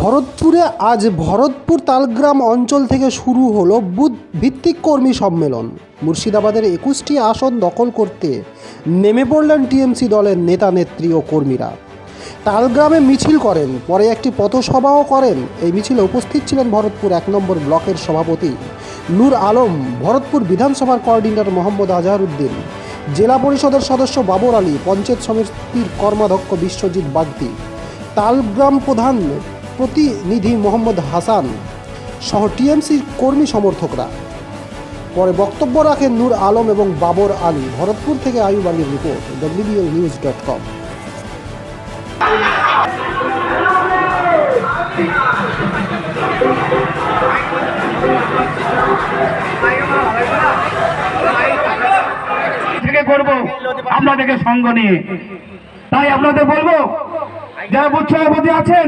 ভরতপুরে আজ ভরতপুর তালগ্রাম অঞ্চল থেকে শুরু হলো বুথ ভিত্তিক কর্মী সম্মেলন। মুর্শিদাবাদের একুশটি আসন দখল করতে নেমে পড়লেন টিএমসি দলের নেতা, নেত্রী ও কর্মীরা। তালগ্রামে মিছিল করেন, পরে একটি পথসভাও করেন। এই মিছিলে উপস্থিত ছিলেন ভরতপুর এক নম্বর ব্লকের সভাপতি নূর আলম, ভরতপুর বিধানসভার কোঅর্ডিনেটর মোহাম্মদ আজহারউদ্দিন, জেলা পরিষদের সদস্য বাবর আলী, পঞ্চায়েত সমিতির কর্মাধ্যক্ষ বিশ্বজিৎ বাগদি, তালগ্রাম প্রধান প্রতিনিধি মোহাম্মদ হাসান সহ টিএমসির কর্মী সমর্থকরা। পরে বক্তব্য রাখেন নূর আলম এবং বাবর আলী, ভরতপুর থেকে আয়ুব আলীর report WBL news dot com. করব, আপনাদেরকে সঙ্গ নিয়ে। তাই আপনাদের বলব যারা বুথ সভাপতি আছেন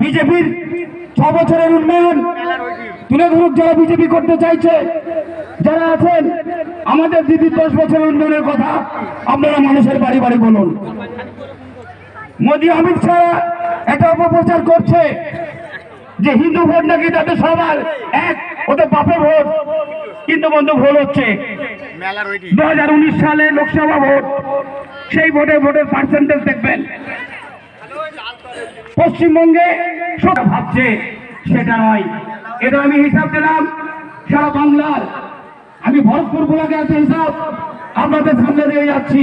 বিজেপির ছ বছরের উন্নয়ন তুলে ধরুক যারা বিজেপি করতে চাইছে যারা আছেন আমাদের দিদির দশ বছরের উন্নয়নের কথা আপনারা মানুষের বাড়ি বাড়ি বলুন। মোদী অমিত শাহ একটা অপপ্রচার করছে যে হিন্দু ভোট নাকি তাদের সবার এক ওদের বাপের ভোট কিন্তু বন্ধু ভুল হচ্ছে। দু হাজার উনিশ সালে লোকসভা ভোট সেই ভোটে ভোটের পার্সেন্টেজ দেখবেন। পশ্চিমবঙ্গে সব ভাবছে সেটা নয়। এটা আমি হিসাব দিলাম, সারা বাংলার। আমি ভরতপুর ব্লকে আছে হিসাব। আপনাদের সামনে দিয়ে যাচ্ছি।